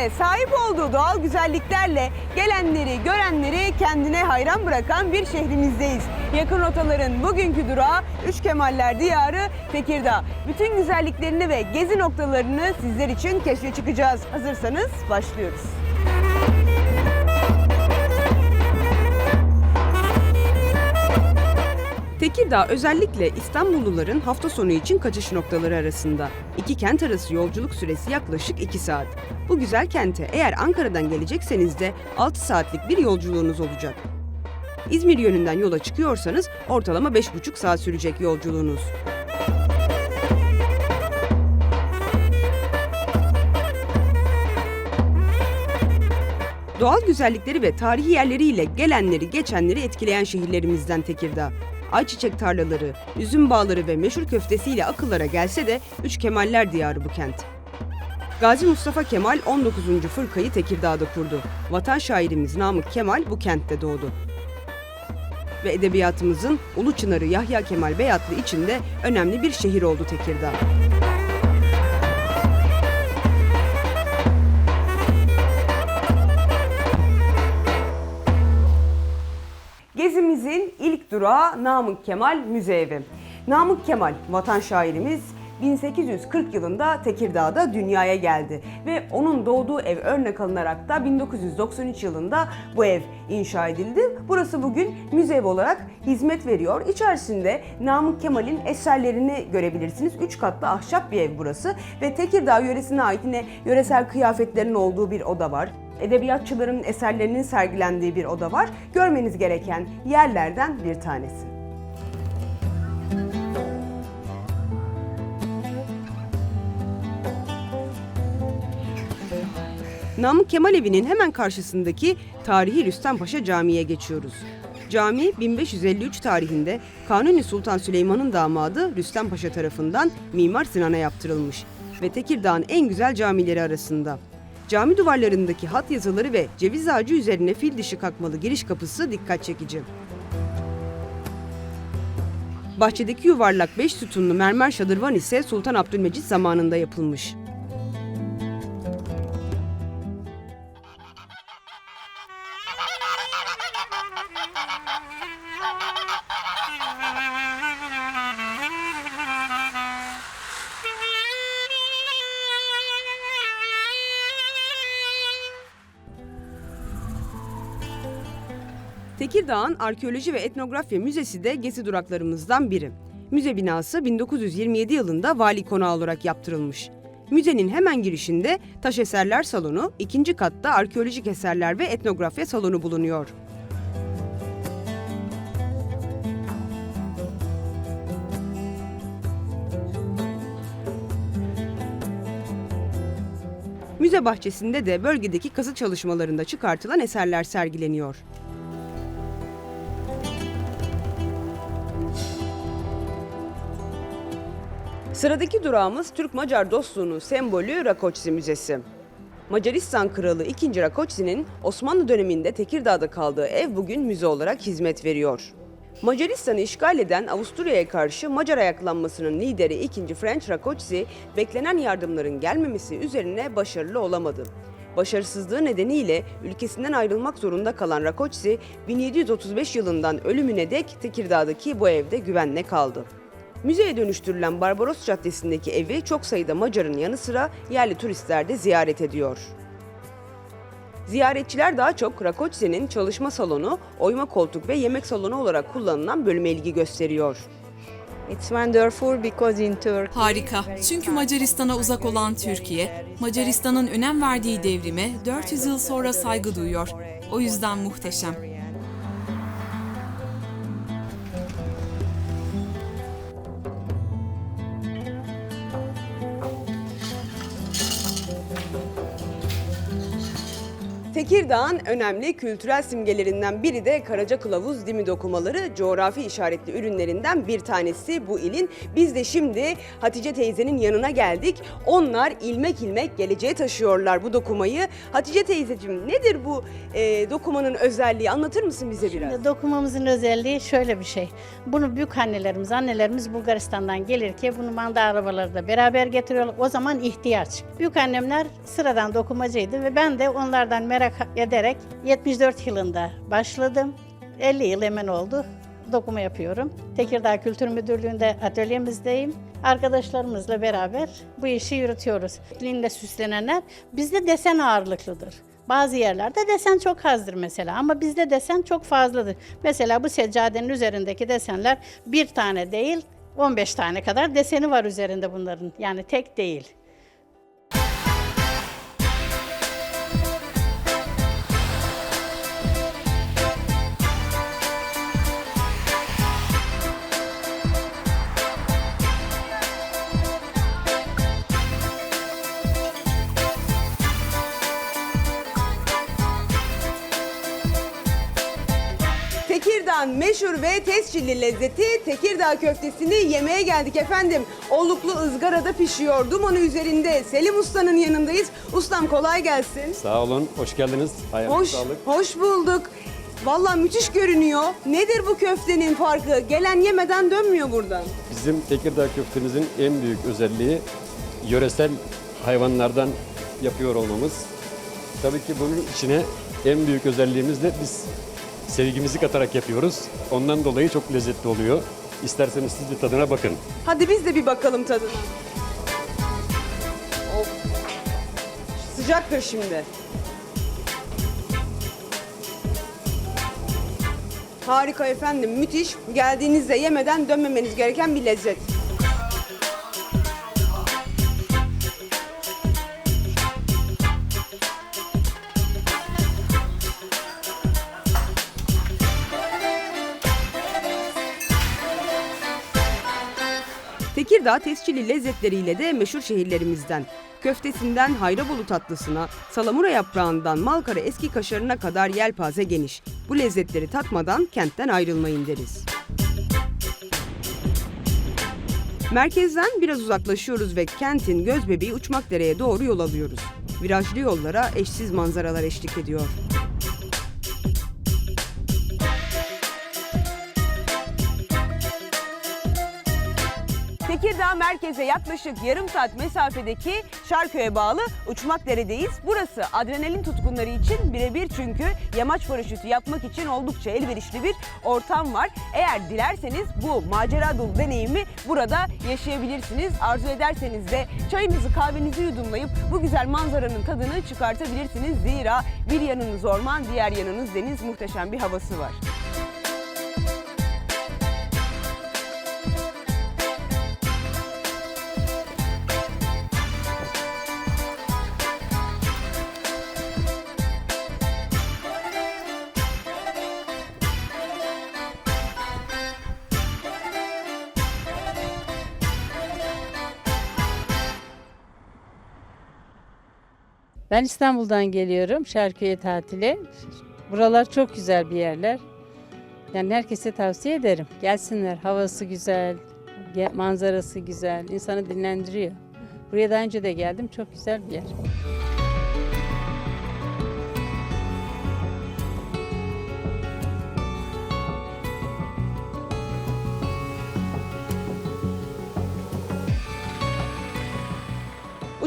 ve sahip olduğu doğal güzelliklerle gelenleri, görenleri kendine hayran bırakan bir şehrimizdeyiz. Yakın rotaların bugünkü durağı Üç Kemaller Diyarı Tekirdağ. Bütün güzelliklerini ve gezi noktalarını sizler için keşfe çıkacağız. Hazırsanız başlıyoruz. Tekirdağ özellikle İstanbulluların hafta sonu için kaçış noktaları arasında. İki kent arası yolculuk süresi yaklaşık 2 saat. Bu güzel kente eğer Ankara'dan gelecekseniz de 6 saatlik bir yolculuğunuz olacak. İzmir yönünden yola çıkıyorsanız ortalama 5,5 saat sürecek yolculuğunuz. Doğal güzellikleri ve tarihi yerleriyle gelenleri geçenleri etkileyen şehirlerimizden Tekirdağ. Ayçiçek tarlaları, üzüm bağları ve meşhur köftesiyle akıllara gelse de Üç Kemaller diyarı bu kent. Gazi Mustafa Kemal 19. fırkayı Tekirdağ'da kurdu. Vatan şairimiz Namık Kemal bu kentte doğdu. Ve edebiyatımızın Ulu Çınarı Yahya Kemal Beyatlı için de önemli bir şehir oldu Tekirdağ. Durağı Namık Kemal Müze Evi. Namık Kemal, vatan şairimiz 1840 yılında Tekirdağ'da dünyaya geldi ve onun doğduğu ev örnek alınarak da 1993 yılında bu ev inşa edildi. Burası bugün müze ev olarak hizmet veriyor. İçerisinde Namık Kemal'in eserlerini görebilirsiniz. Üç katlı ahşap bir ev burası ve Tekirdağ yöresine ait yine yöresel kıyafetlerin olduğu bir oda var edebiyatçıların eserlerinin sergilendiği bir oda var. Görmeniz gereken yerlerden bir tanesi. Namık Kemal Evi'nin hemen karşısındaki tarihi Rüstempaşa Camii'ye geçiyoruz. Cami 1553 tarihinde Kanuni Sultan Süleyman'ın damadı Rüstem Paşa tarafından Mimar Sinan'a yaptırılmış ve Tekirdağ'ın en güzel camileri arasında. Cami duvarlarındaki hat yazıları ve ceviz ağacı üzerine fil dişi kakmalı giriş kapısı dikkat çekici. Bahçedeki yuvarlak beş sütunlu mermer şadırvan ise Sultan Abdülmecit zamanında yapılmış. Tekirdağ'ın Arkeoloji ve Etnografya Müzesi de gezi duraklarımızdan biri. Müze binası 1927 yılında vali konağı olarak yaptırılmış. Müzenin hemen girişinde taş eserler salonu, ikinci katta arkeolojik eserler ve etnografya salonu bulunuyor. Müze bahçesinde de bölgedeki kazı çalışmalarında çıkartılan eserler sergileniyor. Sıradaki durağımız Türk-Macar dostluğunun sembolü Rakoçsi Müzesi. Macaristan Kralı 2. Rakoçsi'nin Osmanlı döneminde Tekirdağ'da kaldığı ev bugün müze olarak hizmet veriyor. Macaristan'ı işgal eden Avusturya'ya karşı Macar ayaklanmasının lideri 2. French Rakoçsi, beklenen yardımların gelmemesi üzerine başarılı olamadı. Başarısızlığı nedeniyle ülkesinden ayrılmak zorunda kalan Rakoçsi, 1735 yılından ölümüne dek Tekirdağ'daki bu evde güvenle kaldı. Müzeye dönüştürülen Barbaros Caddesi'ndeki evi çok sayıda Macar'ın yanı sıra yerli turistler de ziyaret ediyor. Ziyaretçiler daha çok Rakoçse'nin çalışma salonu, oyma koltuk ve yemek salonu olarak kullanılan bölüme ilgi gösteriyor. It's wonderful because in Turkey Harika. Çünkü Macaristan'a uzak olan Türkiye, Macaristan'ın önem verdiği devrime 400 yıl sonra saygı duyuyor. O yüzden muhteşem. Tekirdağ'ın önemli kültürel simgelerinden biri de Karaca Kılavuz dimi dokumaları coğrafi işaretli ürünlerinden bir tanesi bu ilin. Biz de şimdi Hatice teyzenin yanına geldik. Onlar ilmek ilmek geleceğe taşıyorlar bu dokumayı. Hatice teyzeciğim nedir bu e, dokumanın özelliği anlatır mısın bize biraz? Şimdi dokumamızın özelliği şöyle bir şey. Bunu büyük annelerimiz, annelerimiz Bulgaristan'dan gelirken bunu manda arabalarda beraber getiriyorlar. O zaman ihtiyaç. Büyük annemler sıradan dokumacıydı ve ben de onlardan merak ederek 74 yılında başladım. 50 yıl hemen oldu. Dokuma yapıyorum. Tekirdağ Kültür Müdürlüğü'nde atölyemizdeyim. Arkadaşlarımızla beraber bu işi yürütüyoruz. Linle süslenenler bizde desen ağırlıklıdır. Bazı yerlerde desen çok azdır mesela ama bizde desen çok fazladır. Mesela bu seccadenin üzerindeki desenler bir tane değil 15 tane kadar deseni var üzerinde bunların. Yani tek değil. Tekirdağ'ın meşhur ve tescilli lezzeti Tekirdağ köftesini yemeye geldik efendim. Oluklu ızgarada pişiyor. Dumanı üzerinde Selim Usta'nın yanındayız. Ustam kolay gelsin. Sağ olun, hoş geldiniz. Ayağınıza Hoş, sağlık. hoş bulduk. Vallahi müthiş görünüyor. Nedir bu köftenin farkı? Gelen yemeden dönmüyor buradan. Bizim Tekirdağ köftemizin en büyük özelliği yöresel hayvanlardan yapıyor olmamız. Tabii ki bunun içine en büyük özelliğimiz de biz sevgimizi katarak yapıyoruz. Ondan dolayı çok lezzetli oluyor. İsterseniz siz bir tadına bakın. Hadi biz de bir bakalım tadına. Of. Sıcaktır şimdi. Harika efendim, müthiş. Geldiğinizde yemeden dönmemeniz gereken bir lezzet. Tekirdağ tescilli lezzetleriyle de meşhur şehirlerimizden. Köftesinden Hayrabolu tatlısına, salamura yaprağından Malkara eski kaşarına kadar yelpaze geniş. Bu lezzetleri tatmadan kentten ayrılmayın deriz. Merkezden biraz uzaklaşıyoruz ve kentin gözbebeği Uçmakdere'ye doğru yol alıyoruz. Virajlı yollara eşsiz manzaralar eşlik ediyor. Tekirdağ merkeze yaklaşık yarım saat mesafedeki Şarköy'e bağlı Uçmakdere'deyiz. Burası adrenalin tutkunları için birebir çünkü yamaç paraşütü yapmak için oldukça elverişli bir ortam var. Eğer dilerseniz bu macera dolu deneyimi burada yaşayabilirsiniz. Arzu ederseniz de çayınızı kahvenizi yudumlayıp bu güzel manzaranın tadını çıkartabilirsiniz. Zira bir yanınız orman, diğer yanınız deniz muhteşem bir havası var. Ben İstanbul'dan geliyorum Şarköy'e tatile. Buralar çok güzel bir yerler. Yani herkese tavsiye ederim. Gelsinler. Havası güzel, manzarası güzel, insanı dinlendiriyor. Buraya daha önce de geldim. Çok güzel bir yer.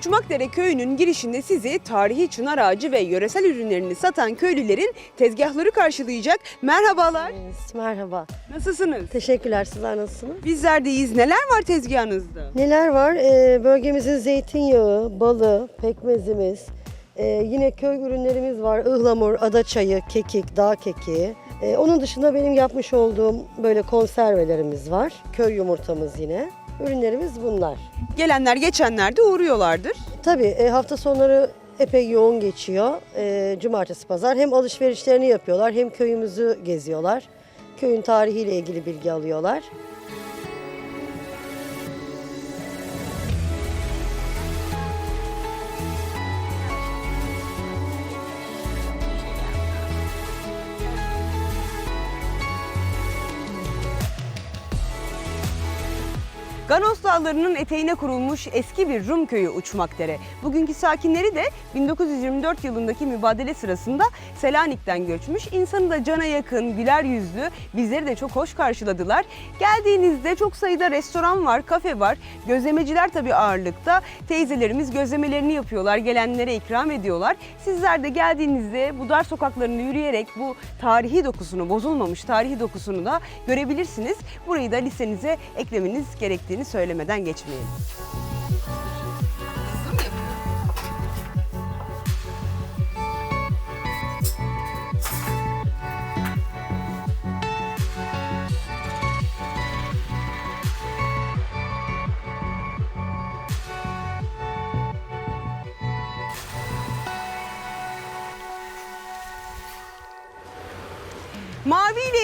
Uçmakdere köyünün girişinde sizi tarihi çınar ağacı ve yöresel ürünlerini satan köylülerin tezgahları karşılayacak. Merhabalar. Merhaba. Nasılsınız? Teşekkürler. Sizler nasılsınız? Bizler deyiz. Neler var tezgahınızda? Neler var? Ee, bölgemizin zeytinyağı, balı, pekmezimiz, ee, yine köy ürünlerimiz var. Ihlamur, ada çayı, kekik, dağ kekiği. Ee, onun dışında benim yapmış olduğum böyle konservelerimiz var. Köy yumurtamız yine. Ürünlerimiz bunlar. Gelenler geçenler de uğruyorlardır. Tabii e, hafta sonları epey yoğun geçiyor. E, cumartesi, pazar hem alışverişlerini yapıyorlar hem köyümüzü geziyorlar. Köyün tarihiyle ilgili bilgi alıyorlar. Ganos Dağları'nın eteğine kurulmuş eski bir Rum köyü Uçmakdere. Bugünkü sakinleri de 1924 yılındaki mübadele sırasında Selanik'ten göçmüş. İnsanı da cana yakın, güler yüzlü, bizleri de çok hoş karşıladılar. Geldiğinizde çok sayıda restoran var, kafe var. Gözlemeciler tabii ağırlıkta. Teyzelerimiz gözlemelerini yapıyorlar, gelenlere ikram ediyorlar. Sizler de geldiğinizde bu dar sokaklarını yürüyerek bu tarihi dokusunu, bozulmamış tarihi dokusunu da görebilirsiniz. Burayı da listenize eklemeniz gerektiğini söylemeden geçmeyelim.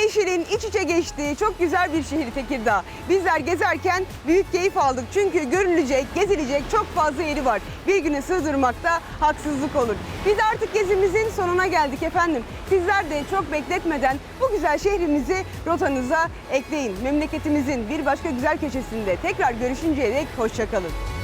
Yeşilin iç içe geçtiği çok güzel bir şehir Tekirdağ. Bizler gezerken büyük keyif aldık. Çünkü görülecek, gezilecek çok fazla yeri var. Bir günü sığdırmakta haksızlık olur. Biz artık gezimizin sonuna geldik efendim. Sizler de çok bekletmeden bu güzel şehrimizi rotanıza ekleyin. Memleketimizin bir başka güzel köşesinde tekrar görüşünceye dek hoşçakalın.